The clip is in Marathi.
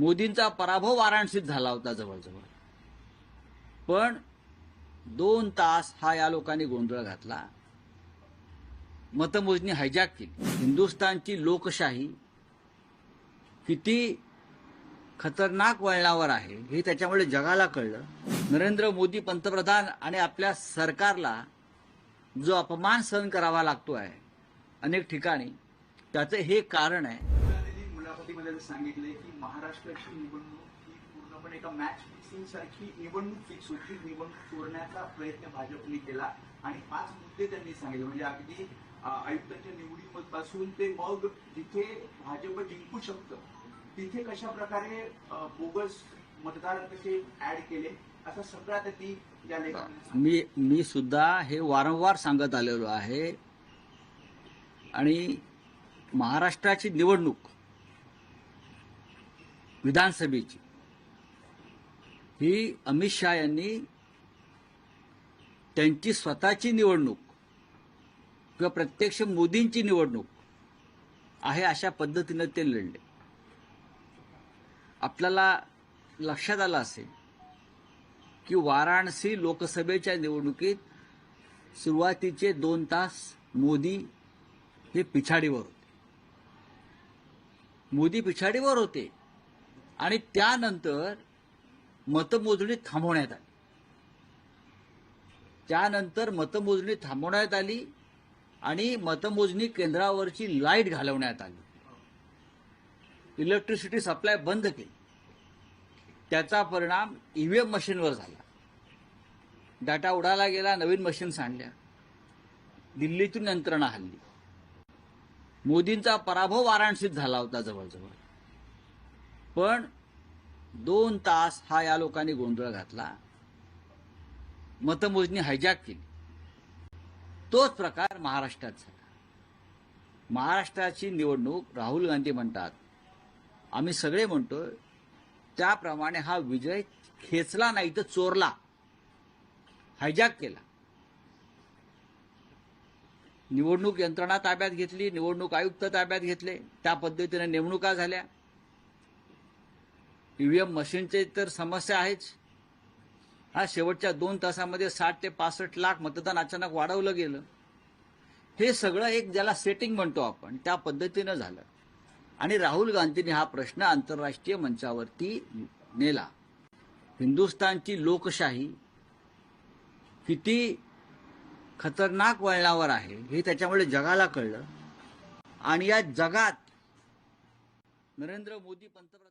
मोदींचा पराभव वाराणसीत झाला होता जवळजवळ. पण दोन तास हा या लोकांनी गोंधळ घातला. मतमोजणी हायजॅक केली. हिंदुस्थानची लोकशाही किती खतरनाक वळणावर आहे हे त्याच्यामुळे जगाला कळलं. नरेंद्र मोदी पंतप्रधान आणि आपल्या सरकारला जो अपमान सहन करावा लागतो आहे अनेक ठिकाणी त्याचं हे कारण आहे. त्यांनी सांगितले की महाराष्ट्राची निवडणूक ही पूर्णपणे एका मॅच फिक्सिंग सारखी निवडणूक फिक्स होती. निवडणूक चोरण्याचा प्रयत्न भाजपने केला. आणि पाच मुद्दे त्यांनी सांगितले. म्हणजे अगदी आयुक्तांच्या निवडीपासून ते मग जिथे भाजप जिंकू शकतं तिथे कशा प्रकारे बोगस मतदार कसे ऍड केले असा सगळा त्यांनी या मी मी सुद्धा हे वारंवार सांगत आलेलो आहे. आणि महाराष्ट्राची निवडणूक विधानसभेची. ही अमित शहा यांनी त्यांची स्वतःची निवडणूक किंवा प्रत्यक्ष मोदींची निवडणूक आहे अशा पद्धतीनं ते लढले. आपल्याला लक्षात आलं असेल की वाराणसी लोकसभेच्या निवडणुकीत सुरुवातीचे दोन तास मोदी हे पिछाडीवर होते. मोदी पिछाडीवर होते. आणि त्यानंतर मतमोजणी थांबवण्यात आली. त्यानंतर मतमोजणी थांबवण्यात आली आणि मतमोजणी केंद्रावरची लाइट घालवण्यात आली. इलेक्ट्रिसिटी सप्लाय बंद केली. त्याचा परिणाम ईव्हीएम मशीनवर झाला. डाटा उडाला गेला नवीन मशीन सांडल्या दिल्लीतून यंत्रणा हल्ली. मोदींचा पराभव वाराणसीत झाला होता जवळजवळ. पण दोन तास हा या लोकांनी गोंधळ घातला. मतमोजणी हायजॅक केली. तोच प्रकार महाराष्ट्रात झाला. महाराष्ट्राची निवडणूक राहुल गांधी म्हणतात. आम्ही सगळे म्हणतो त्याप्रमाणे हा विजय खेचला नाही तर चोरला. हायजॅक केला. निवडणूक यंत्रणा ताब्यात घेतली निवडणूक आयुक्त ताब्यात घेतले त्या पद्धतीने नेमणुका झाल्या. ईव्हीएम मशीनची तर समस्या आहेच. हा शेवटच्या दोन तासामध्ये साठ ते पासष्ट लाख मतदान अचानक वाढवलं गेलं. हे सगळं एक ज्याला सेटिंग म्हणतो आपण त्या पद्धतीनं झालं. आणि राहुल गांधींनी हा प्रश्न आंतरराष्ट्रीय मंचावरती नेला. हिंदुस्थानची लोकशाही किती खतरनाक वळणावर आहे हे त्याच्यामुळे जगाला कळलं. आणि या जगात नरेंद्र मोदी पंतप्रधान